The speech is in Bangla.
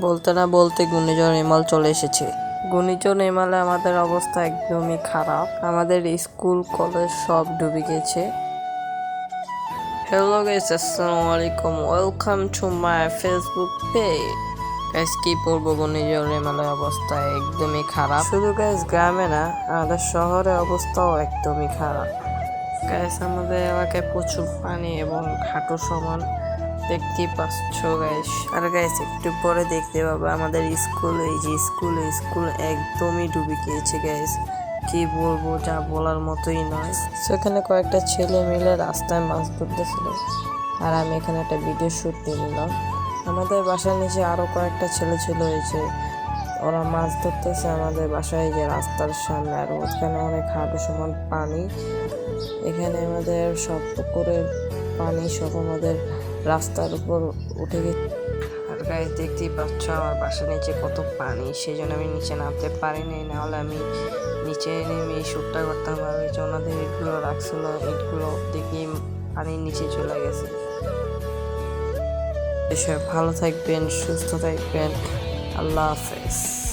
বলতে না বলতে ঘূর্ণিঝড় এমাল চলে এসেছে। ঘূর্ণিঝড় এমালে আমাদের অবস্থা একদমই খারাপ। আমাদের স্কুল, কলেজ সব ডুবে গেছে। হ্যালো গাইস, আসসালামু আলাইকুম। Welcome to my Facebook page guys কি পড়ব ঘূর্ণিঝড় এমালের অবস্থা একদমই খারাপ। শুধু গাইস গ্রামে না, আমাদের শহরের অবস্থাও একদমই খারাপ। গাইস আমাদের এলাকায় প্রচুর পানি এবং হাঁটু সমান। দেখতেই পাচ্ছ গাইস আর গাইস একটু পরে দেখতে পাবো, আমাদের স্কুল এই যে স্কুল স্কুল একদমই ডুবে গিয়েছে গাইস কি বলব, যা বলার মতোই নয়। সেখানে কয়েকটা ছেলে মিলে রাস্তায় মাছ ধরতেছিল। আর আমি এখানে একটা ভিডিও শ্যুট নিলাম আমাদের বাসার নিচে আরও কয়েকটা ছেলে ছিল হয়েছে ওরা মাছ ধরতেছে আমাদের বাসায় যে রাস্তার সামনে। আর ওখানে অনেক হাঁটু সমান পানি। এখানে আমাদের সব পুকুরের পানি সব আমাদের রাস্তার উপর উঠে গেছে। আর গায়ে দেখতেই পাচ্ছ আমার বাসার নিচে কত পানি। সেই জন্য আমি নিচে নামতে পারিনি, নাহলে আমি নিচে নেমে এই শ্যুটটা করতাম। আর ওই ওনাদের ইটগুলো রাখছিল ইটগুলো দেখি পানির নিচে চলে গেছে। সবাই ভালো থাকবেন, সুস্থ থাকবেন। আল্লাহ হাফেজ।